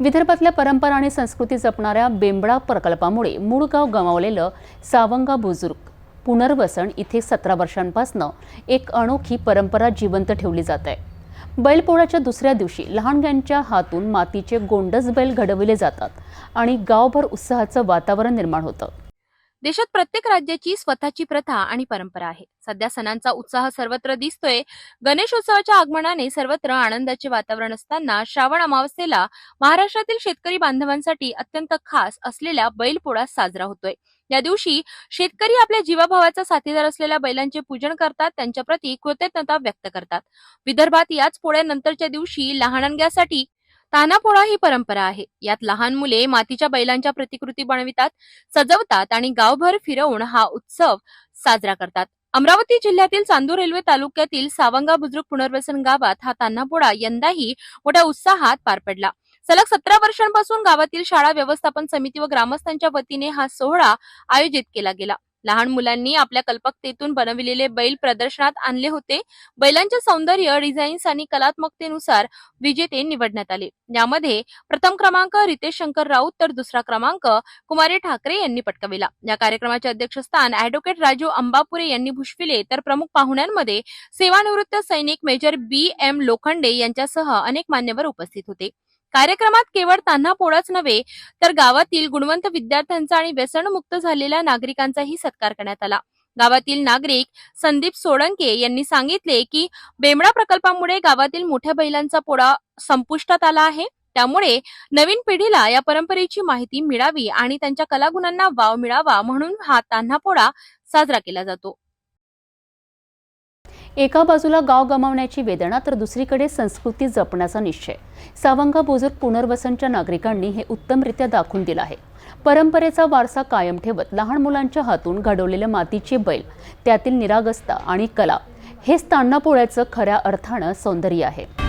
विदर्भातल्या परंपरा आणि संस्कृती जपणाऱ्या बेंबळा प्रकल्पामुळे मूळ गाव गमावलेलं सावंगा बुजुर्ग पुनर्वसन इथे सतरा वर्षांपासनं एक अनोखी परंपरा जिवंत ठेवली जात आहे. बैलपोळ्याच्या दुसऱ्या दिवशी लहानग्यांच्या हातून मातीचे गोंडस बैल घडविले जातात आणि गावभर उत्साहाचं वातावरण निर्माण होतं. देशात प्रत्येक राज्याची स्वतःची प्रथा आणि परंपरा आहे. सध्या सणांचा उत्साह सर्वत्र दिसतोय. गणेशोत्सवाच्या आगमनाने सर्वत्र आनंदाचे वातावरण असताना श्रावण अमावस्येला महाराष्ट्रातील शेतकरी बांधवांसाठी अत्यंत खास असलेला बैलपोळा साजरा होतोय. या दिवशी शेतकरी आपल्या जीवाभावाचा साथीदार असलेल्या बैलांचे पूजन करतात त्यांच्या प्रती कृतज्ञता व्यक्त करतात. विदर्भात याच पोळ्यानंतरच्या दिवशी लहानग्यासाठी तानापोळा ही परंपरा आहे. यात लहान मुले मातीच्या बैलांच्या प्रतिकृती बनवितात सजवतात आणि गावभर फिरवून हा उत्सव साजरा करतात. अमरावती जिल्ह्यातील चांदूर रेल्वे तालुक्यातील सावंगा बुद्रुक पुनर्वसन गावात हा तान्हापोळा यंदाही मोठ्या उत्साहात पार पडला. सलग सतरा वर्षांपासून गावातील शाळा व्यवस्थापन समिती व ग्रामस्थांच्या वतीने हा सोहळा आयोजित केला गेला. लहान मुलांनी आपल्या कल्पकतेतून बनविलेले बैल प्रदर्शनात आणले होते. बैलांचे सौंदर्य डिझाईन्स आणि कलात्मकतेनुसार विजेते निवडण्यात आले. यामध्ये प्रथम क्रमांक रितेश शंकर राऊत तर दुसरा क्रमांक कुमारी ठाकरे यांनी पटकाविला. या कार्यक्रमाचे अध्यक्षस्थान अॅडव्होकेट राजू अंबापुरे यांनी भूषविले. तर प्रमुख पाहुण्यांमध्ये सेवानिवृत्त सैनिक मेजर बी एम लोखंडे यांच्यासह अनेक मान्यवर उपस्थित होते. कार्यक्रमात केवळ तान्हा पोळाच नव्हे तर गावातील गुणवंत विद्यार्थ्यांचा आणि व्यसनमुक्त झालेल्या नागरिकांचाही सत्कार करण्यात आला. गावातील नागरिक संदीप सोळंके यांनी सांगितले की बेमडा प्रकल्पामुळे गावातील मोठ्या बैलांचा पोळा संपुष्टात आला आहे. त्यामुळे नवीन पिढीला या परंपरेची माहिती मिळावी आणि त्यांच्या कलागुणांना वाव मिळावा म्हणून हा तान्हा पोळा साजरा केला जातो. एका बाजूला गाव गमावण्याची वेदना तर दुसरीकडे संस्कृती जपण्याचा निश्चय. सावंगा बुजुर्ग पुनर्वसनच्या नागरिकांनी हे उत्तमरित्या दाखवून दिलं आहे. परंपरेचा वारसा कायम ठेवत लहान मुलांच्या हातून घडवलेले मातीचे बैल त्यातील निरागस्ता आणि कला हेच तान्हा पोळ्याचं खऱ्या अर्थानं सौंदर्य आहे.